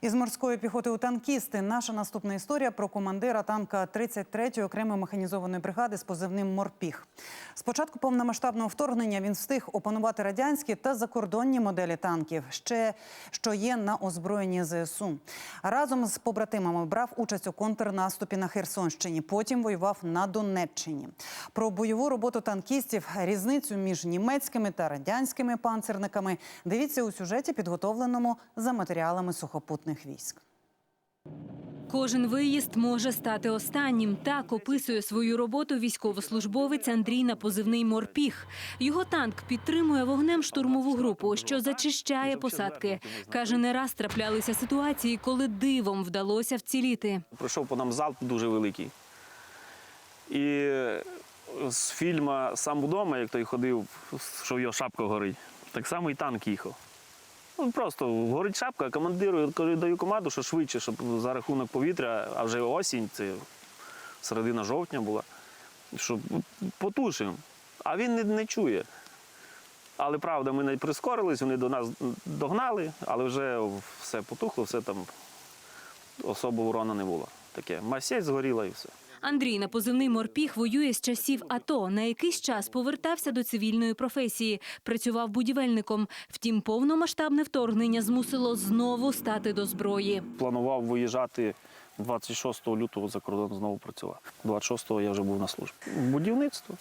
Із морської піхоти у танкісти наша наступна історія про командира танка 33-ї окремої механізованої бригади з позивним Морпіг. Спочатку повномасштабного вторгнення він встиг опанувати радянські та закордонні моделі танків, ще що є на озброєнні ЗСУ. Разом з побратимами брав участь у контрнаступі на Херсонщині. Потім воював на Донеччині. Про бойову роботу танкістів, різницю між німецькими та радянськими панцерниками. Дивіться у сюжеті, підготовленому за матеріалами сухопутних військ. Кожен виїзд може стати останнім. Так описує свою роботу військовослужбовець Андрій на позивний Морпіг. Його танк підтримує вогнем штурмову групу, що зачищає посадки. Каже, не раз траплялися ситуації, коли дивом вдалося вціліти. Пройшов по нам залп дуже великий. І з фільму Сам удома, як той ходив, що його шапка горить, так само і танк їхав. Ну, просто горить шапка, командиру даю команду, що швидше, щоб за рахунок повітря, а вже осінь, це середина жовтня була, щоб потушив. А він не, не чує. Але правда, ми не прискорились, вони до нас догнали, але вже все потухло, все там особо урона не було. Таке. Масєць згоріла і все. Андрій на позивний Морпіг воює з часів АТО. На якийсь час повертався до цивільної професії, працював будівельником. Втім, повномасштабне вторгнення змусило знову стати до зброї. Планував виїжджати 26 лютого за кордон знову працював. 26-го я вже був на службі. Будівництво.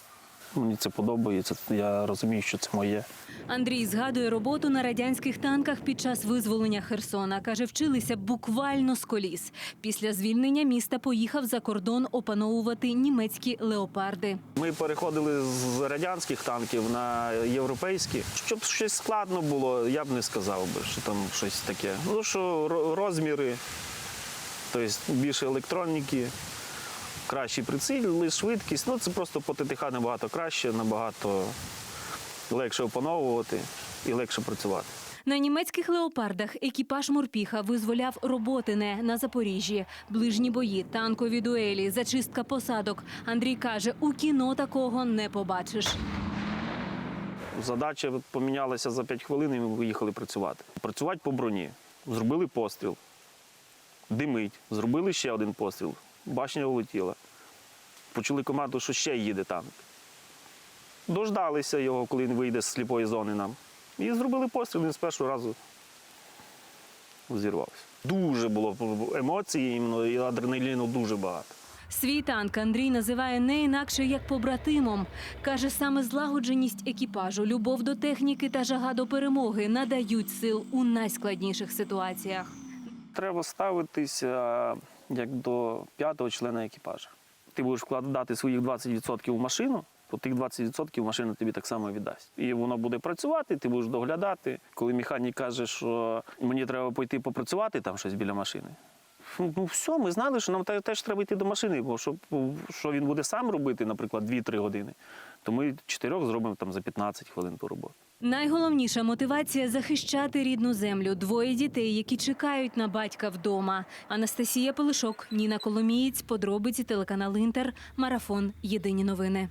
Мені це подобається. Я розумію, що це моє. Андрій згадує роботу на радянських танках під час визволення Херсона. Каже, вчилися буквально з коліс. Після звільнення міста поїхав за кордон опановувати німецькі леопарди. Ми переходили з радянських танків на європейські. Щоб щось складно було, я б не сказав би, що там щось таке. Ну що ро- розміри, тобто більше електроніки, кращий приціл, швидкість. Ну це просто по ТТХ набагато краще, набагато легше опановувати і легше працювати. На німецьких леопардах екіпаж Морпіха визволяв роботине на Запоріжжі, ближні бої, танкові дуелі, зачистка посадок. Андрій каже, у кіно такого не побачиш. Задача помінялася за 5 хвилин, і ми виїхали працювати. Працювати по броні. Зробили постріл, димить, зробили ще один постріл, башня улетіла. Почули команду, що ще їде танк. Дождалися його, коли він вийде з сліпої зони нам. І зробили постріл, він з першого разу зірвався. Дуже було емоцій, і адреналіну дуже багато. Свій танк Андрій називає не інакше як побратимом. Каже, саме злагодженість екіпажу, любов до техніки та жага до перемоги надають сил у найскладніших ситуаціях. Треба ставитися як до п'ятого члена екіпажу. Ти будеш вкладати своїх 20% в машину, то тих 20% машина тобі так само віддасть. І воно буде працювати, ти будеш доглядати. Коли механік каже, що мені треба пойти попрацювати там щось біля машини. Ну все, ми знали, що нам теж треба йти до машини, бо що, що він буде сам робити, наприклад, 2-3 години, то ми чотирьох зробимо там за 15 хвилин по роботу. Найголовніша мотивація захищати рідну землю. Двоє дітей, які чекають на батька вдома. Анастасія Пилишок, Ніна Коломієць, подробиці телеканал Інтер, марафон. Єдині новини.